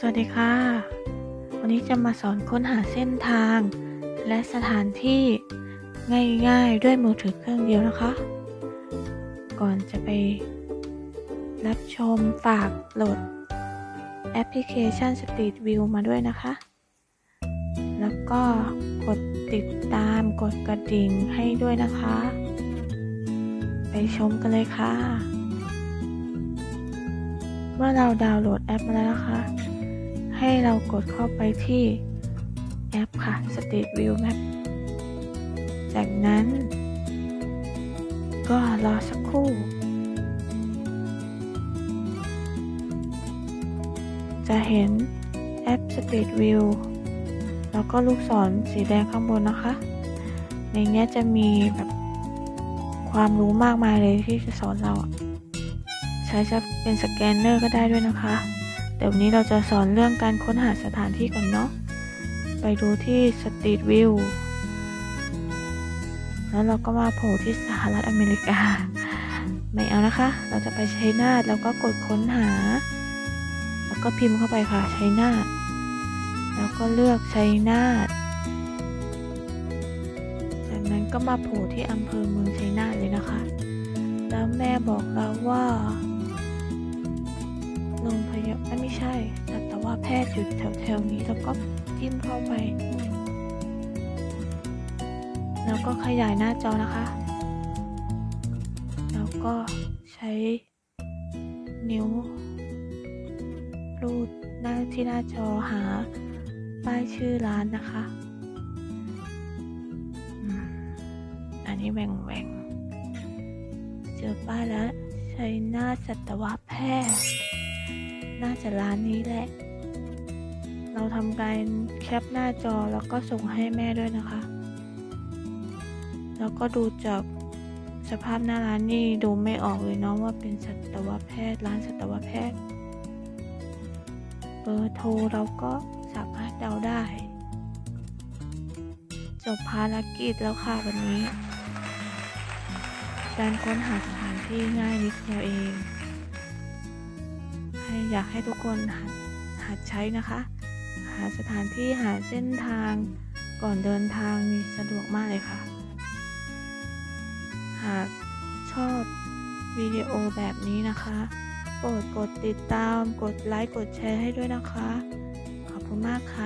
สวัสดีค่ะ วันนี้จะมาสอนค้นหาเส้นทาง และสถานที่ง่ายๆด้วยมือถือเครื่องเดียวนะคะ ก่อนจะไป รับชมฝากโหลดแอปพลิเคชัน Street View มาด้วยนะคะ แล้วก็กดติดตามกดกระดิ่งให้ด้วยนะคะ ไปชมกันเลยค่ะ เมื่อเราดาวน์โหลดแอปมาแล้วนะคะ ให้เรากดเข้าไปที่แอปค่ะ Street View Map จากนั้น ก็รอสักครู่จะเห็นแอป Street View แล้วก็ลูกศรสีแดงข้างบนนะคะ ในนี้จะมีแบบความรู้มากมายเลยที่จะสอนเรา ใช้จะเป็นสแกนเนอร์ก็ได้ด้วยนะคะ เดี๋ยววันนี้เราจะสอนเรื่องการค้นหาสถานที่ก่อนเนาะ ไปดูที่ Street View แล้วเราก็มาโผล่ที่สหรัฐอเมริกา ไม่เอานะคะ เราจะไปใช้นาทแล้วก็กดค้นหา แล้วก็พิมพ์เข้าไปค่ะใช้นาทแล้วก็เลือกใช้นาทจากนั้นก็มาโผล่ที่อำเภอเมืองชัยนาทเลยนะคะ แล้วแม่บอกเราว่า ช่สัตวแพทย์อยู่แถวๆนี้แล้วก็จิ้มเข้าไป แล้วก็ขยายหน้าจอนะคะ แล้วก็ใช้ นิ้ว รูดหน้าที่หน้าจอหา ป้ายชื่อร้านนะคะอันนี้แหว่งแหว่งๆเจอป้ายแล้ว ใช้หน้าสัตวแพทย์ น่าจะร้านนี้แหละ เราทำการแคปหน้าจอแล้วก็ส่งให้แม่ด้วยนะคะ แล้วก็ดูจากสภาพหน้าร้านนี่ดูไม่ออกเลยเนาะว่าเป็นสัตวแพทย์ร้านสัตวแพทย์ เบอร์โทรเราก็สามารถเดาได้ จบภารกิจแล้วค่ะวันนี้ การค้นหาสถานที่ง่ายนิดเดียวเอง อยากให้ทุกคนหัดใช้นะคะ หาสถานที่หาเส้นทางก่อนเดินทางนี่สะดวกมากเลยค่ะ หากชอบวิดีโอแบบนี้นะคะ โปรดกดติดตาม กดไลค์ กดแชร์ให้ด้วยนะคะ ขอบคุณมากค่ะ